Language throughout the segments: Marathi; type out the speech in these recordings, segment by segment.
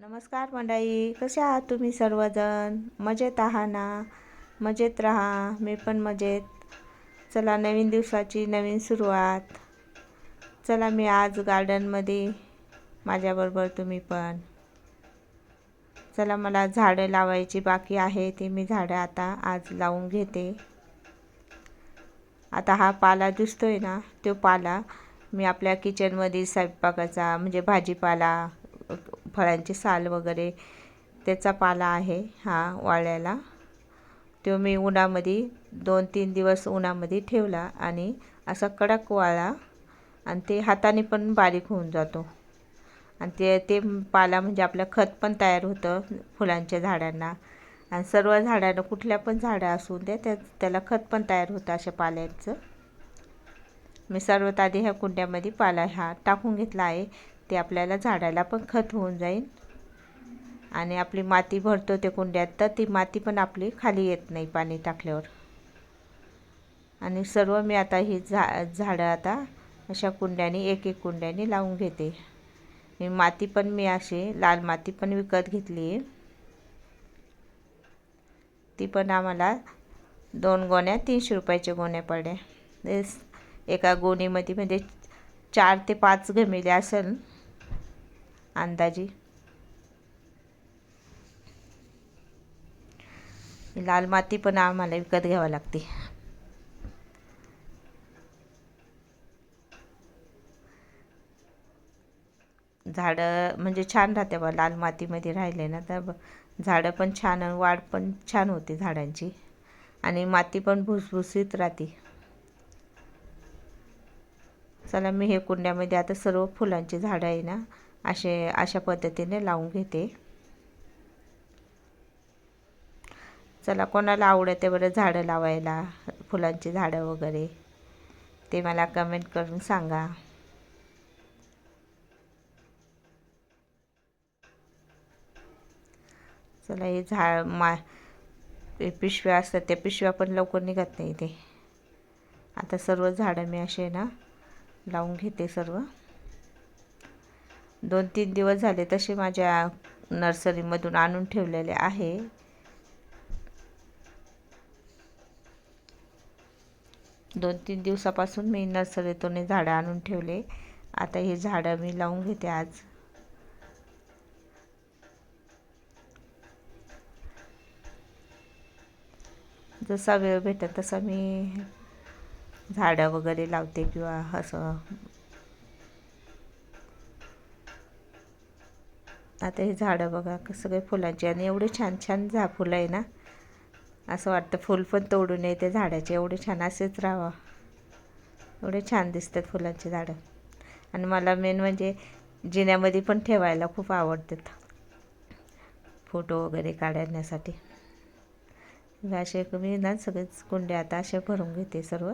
नमस्कार मंडळी कसे आहात तुम्ही सर्वजण? मजेत आहा ना? मजेत राहा मी पण मजेत. चला नवीन दिवसाची नवीन सुरुवात. चला मी आज गार्डनमध्ये माझ्याबरोबर तुम्ही पण. चला मला झाडं लावायची बाकी आहे ते मी झाडं आता आज लावून घेते. आता हा पाला दिसतोय ना तो पाला मी आपल्या किचनमध्ये स्वयंपाकाचा म्हणजे भाजीपाला फळांची साल वगैरे त्याचा पाला आहे हा वाळ्याला. तो मी उन्हामध्ये दोन तीन दिवस उन्हामध्ये ठेवला आणि असा कडक वाळा आणि ते हाताने पण बारीक होऊन जातो. आणि ते ते पाला म्हणजे आपलं खत पण तयार होतं फुलांच्या झाडांना. आणि सर्व झाडांना कुठल्या पण झाडं असू दे त्या त्याला खत पण तयार होतं अशा पाल्याचं. मी सर्वात आधी ह्या कुंड्यामध्ये पाला हा टाकून घेतला आहे. ते आपल्याला झाडाला पण खत होऊन जाईल आणि आपली माती भरतो ते कुंड्यात तर ती माती पण आपली खाली येत नाही पाणी टाकल्यावर. आणि सर्व मी आता ही झा झाडं आता अशा कुंड्याने एक एक कुंड्याने लावून घेते. मी माती पण मी अशी लाल माती पण विकत घेतली आहे. ती पण आम्हाला दोन गोण्या तीनशे रुपयाच्या गोण्या पडल्या. एका गोणीमध्ये म्हणजे चार ते पाच घमेले असेल अंदाजी. लाल माती पण आम्हाला विकत घ्यावं लागते. झाडं म्हणजे छान राहते बा लाल मातीमध्ये राहिले ना तर झाडं पण छान वाढ पण छान होते झाडांची. आणि माती पण भुसभुसीत राहते. चला मी हे कुंड्यामध्ये आता सर्व फुलांची झाडं आहे ना असे अशा पद्धतीने लावून घेते. चला कोणाला आवडते बरं झाडं लावायला फुलांची झाडं वगैरे ते मला कमेंट करून सांगा. चला हे झाड मा पिशव्या असतात त्या पिशव्या पण लवकर निघत नाही ते. आता सर्व झाडं मी असे ना लावून घेते सर्व. दोन तीन दिवस झाले तसे माझ्या नर्सरीमधून आणून ठेवलेले आहे. दोन तीन दिवसापासून मी नर्सरीतून झाडं आणून ठेवले. आता हे झाडं मी लावून घेते आज. जसा वेळ भेटत तसा मी झाडं वगैरे लावते किंवा असं. आता हे झाडं बघा सगळे फुलांची आणि एवढे छान छान झा फुलं आहे ना. असं वाटतं फुल पण तोडू नये ते झाडाचे एवढे छान असेच राहावं. एवढे छान दिसतात फुलांचे झाडं. आणि मला मेन म्हणजे जिन्यामध्ये पण ठेवायला खूप आवडतात. फोटो वगैरे काढण्यासाठी. असे मी ना सगळेच कुंडे आता असे भरून घेते सर्व.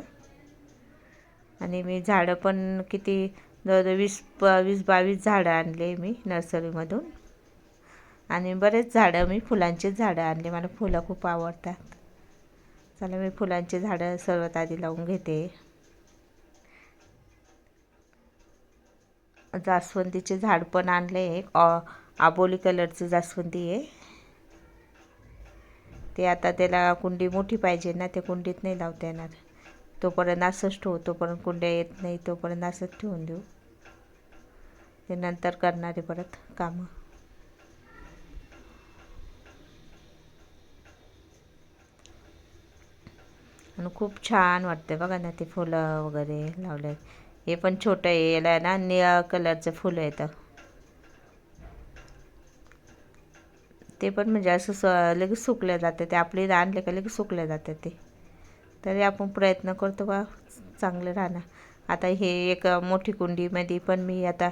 आणि मी झाडं पण किती जवळजवळ वीस प वीस बावीस झाडं आणले मी नर्सरीमधून. आणि बरेच झाडं मी फुलांचीच झाडं आणले. मला फुलं खूप आवडतात. चला मी फुलांची झाडं सर्वात आधी लावून घेते. जास्वंदीचे झाड पण आणले. एक आबोली कलरचं जास्वंदी आहे. ते आता त्याला कुंडी मोठी पाहिजे ना ते कुंडीत नाही लावता येणार. तोपर्यंत असंच ठेवू तोपर्यंत कुंड्या येत नाही तोपर्यंत असंच ठेवून देऊ. ते नंतर करणारे परत कामं. आणि खूप छान वाटते बघा ना ते फुलं वगैरे लावले. हे पण छोटं आहे याला ना निळ्या कलरचं फुलं येतं ते पण म्हणजे असं स लगेच सुकले जाते ते आपली आणले का लगेच सुकले जाते ते. तरी आपण प्रयत्न करतो बा चांगलं राहणं. आता हे एक मोठी कुंडीमध्ये पण मी आता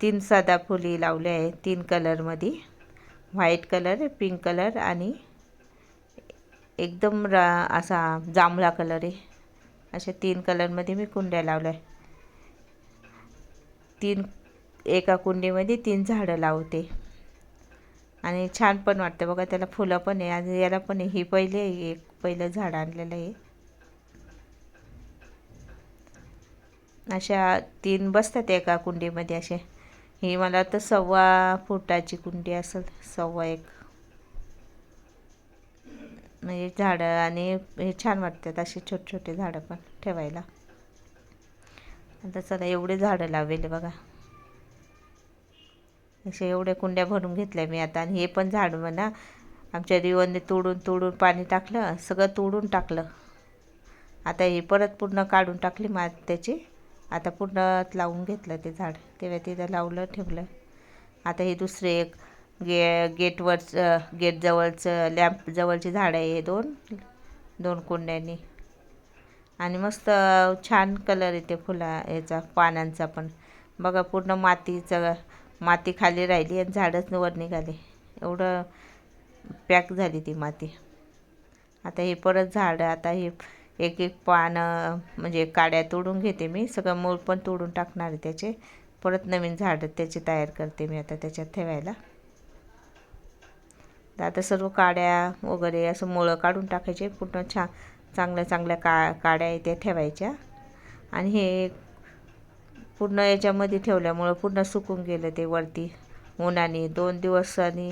तीन साधा फुली लावले आहे तीन कलरमध्ये. व्हाईट कलर पिंक कलर आणि एकदम रा असा जांभळा कलर आहे. अशा तीन कलरमध्ये मी कुंड्या लावल्या तीन एका कुंडीमध्ये तीन झाडं लावते. आणि छान पण वाटतं बघा त्याला फुलं पण आहे आणि याला पण आहे. ही पहिले एक पहिलं झाड आणलेलं आहे. अशा तीन बसतात एका कुंडीमध्ये असे ही मला तर सव्वा फुटाची कुंडी असेल सव्वा एक. म्हणजे झाडं आणि हे छान वाटतात असे छोटे छोटे झाडं पण ठेवायला. आता चला एवढे झाडं लावलेले बघा. असे एवढ्या कुंड्या भरून घेतल्या मी आता. आणि हे पण झाड म्हणा आमच्या रिवनने तोडून तोडून पाणी टाकलं सगळं तोडून टाकलं. आता हे परत पूर्ण काढून टाकली मा त्याची. आता पूर्ण लावून घेतलं ते झाड. तेव्हा तिथं लावलं ठेवलं. आता हे दुसरे एक गे गेटवरचं गेटजवळचं लॅम्पजवळची झाड झाडं आहे हे दोन. दोन कुंड्यांनी. आणि मस्त छान कलर येते फुला याचा पानांचा पण. बघा पूर्ण मातीचं माती खाली राहिली आणि झाडच वर निघाले. एवढं पॅक झाली ती माती. आता हे परत झाडं आता हे एक एक पानं म्हणजे काड्या तोडून घेते मी. सगळं मूळ पण तोडून टाकणार आहे त्याचे. परत नवीन झाडं त्याचे तयार करते मी आता त्याच्यात ठेवायला. तर आता सर्व काड्या वगैरे असं मुळं काढून टाकायचे. पूर्ण छान चांगल्या चांगल्या का काड्या आहे त्या ठेवायच्या. आणि हे पूर्ण याच्यामध्ये ठेवल्यामुळं पूर्ण सुकून गेलं ते वरती उन्हाने. दोन दिवसांनी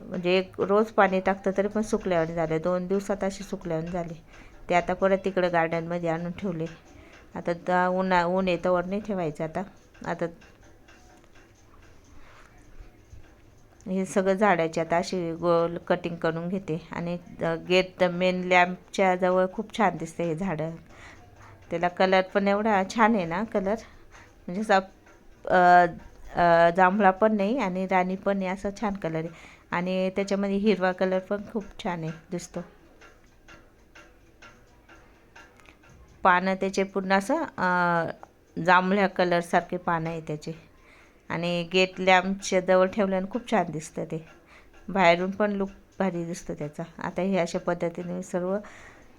म्हणजे एक रोज पाणी टाकतं तरी पण सुकल्यावर झाले. दोन दिवसात असे सुकल्यावर झाले. ते आता परत तिकडं गार्डनमध्ये आणून ठेवले. आता दा उन्हा ऊन येतावर नाही ठेवायचं आता. आता हे सगळं झाडाचे आता अशी गोल कटिंग करून घेते. आणि गेट मेन लॅम्पच्या जवळ खूप छान दिसते हे झाडं. त्याला कलर पण एवढा छान आहे ना कलर. म्हणजे असा जांभळा पण नाही आणि राणी पण नाही असा छान कलर आहे. आणि त्याच्यामध्ये हिरवा कलर पण खूप छान आहे दिसतो. पानं त्याचे पूर्ण असं जांभळ्या कलरसारखे पानं आहे त्याचे. आणि गेट लॅम्पच्या जवळ ठेवल्यानं खूप छान दिसतं ते. बाहेरून पण लुक भारी दिसतो त्याचा. आता हे अशा पद्धतीने सर्व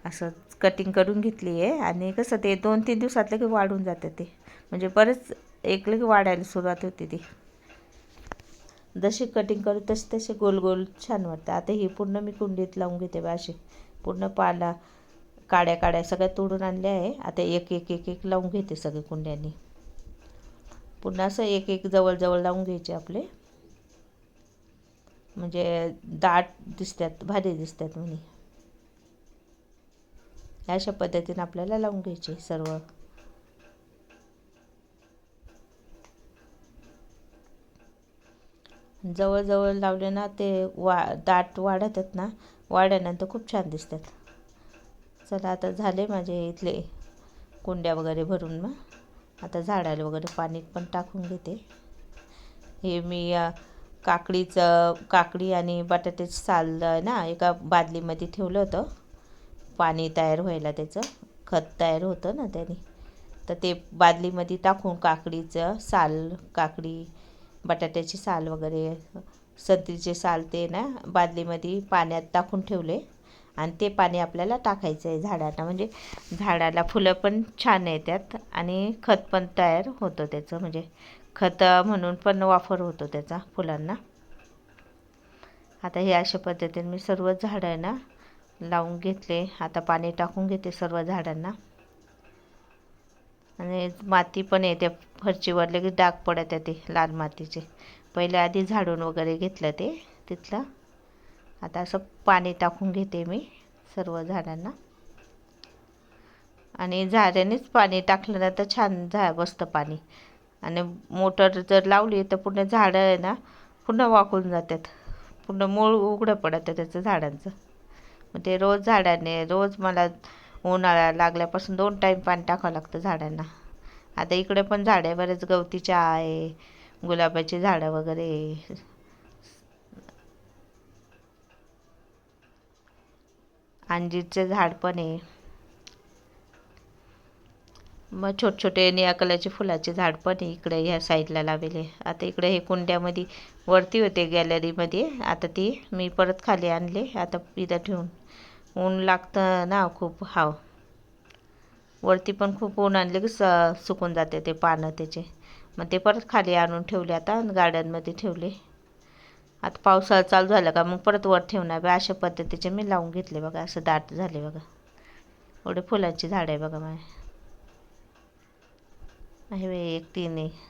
असं कटिंग करून घेतली आहे. आणि कसं ते दोन तीन दिवसातलं की वाढून जातं ते. म्हणजे बरेच एकलं की वाढायला सुरुवात होते ती. जशी कटिंग करू तसे तसे गोल गोल छान वाटतं. आता ही पूर्ण मी कुंडीत लावून घेते बा असे पूर्ण पाला काड्या काड्या सगळ्या तोडून आणल्या आहे. आता एक एक एक एक लावून घेते सगळे कुंड्यांनी. पुन्हा असं एक एक जवळजवळ लावून घ्यायचे आपले. म्हणजे दाट दिसतात भारी दिसतात म्हणे. अशा पद्धतीने आपल्याला लावून घ्यायचे सर्व जवळजवळ लावले ना ते वा दाट वाढतात ना वाढल्यानंतर खूप छान दिसतात. चला आता झाले माझे इथले कुंड्या वगैरे भरून मग. आता झाडाला वगैरे पाणी पण टाकून घेते. हे मी काकडीचं काकडी आणि बटाट्याचं साल ना एका बादलीमध्ये ठेवलं होतं. पाणी तयार व्हायला त्याचं. खत तयार होतं ना त्याने. तर ते बादलीमध्ये टाकून काकडीचं साल काकडी बटाट्याची साल वगैरे संत्रीचे साल ते ना बादलीमध्ये पाण्यात टाकून ठेवले. आणि ते पाणी आपल्याला टाकायचं आहे झाडांना. म्हणजे झाडाला फुलं पण छान येतात आणि खत पण तयार होतं त्याचं. म्हणजे खत म्हणून पण वापर होतो त्याचा फुलांना. आता हे अशा पद्धतीने मी सर्व झाडांना लावून घेतले. आता पाणी टाकून घेते सर्व झाडांना. आणि माती पण येते. फरचीवर लगेच डाग पडत ते लाल मातीचे. पहिले आधी झाडून वगैरे घेतलं ते तिथलं. आता असं पाणी टाकून घेते मी सर्व झाडांना. आणि झाडानेच पाणी टाकलं ना तर छान झा बसतं पाणी. आणि मोटर जर लावली तर पूर्ण झाडं आहे ना पूर्ण वाकून जातात. पूर्ण मूळ उघडं पडतं त्याचं झाडांचं. मग ते रोज झाडाने रोज मला उन्हाळा लागल्यापासून दोन टाईम पाणी टाकावं लागतं झाडांना. आता इकडे पण झाडे बरेच चहा आहे गुलाबाची झाडं वगैरे अंजीरचे झाड पण आहे. मग छोटे छोटे निळ्या कलरचे फुलाचे झाड पण आहे इकडे ह्या साईडला लावले आता इकडे हे कुंड्यामध्ये वरती होते गॅलरीमध्ये आता ती मी परत खाली आणले. आता इथं ठेवून. ऊन लागतं ना खूप हाव. वरती पण खूप ऊन आणले की स सुकून जाते ते पानं त्याचे. मग ते परत खाली आणून ठेवले आता गार्डनमध्ये ठेवले. आता पावसाळा चालू झाला का मग परत वर ठेवणार बा अशा पद्धतीचे मी लावून घेतले बघा असं दाट झाले बघा. एवढे फुलांची झाड आहे बघा माझ्या आहे एक तीन आहे.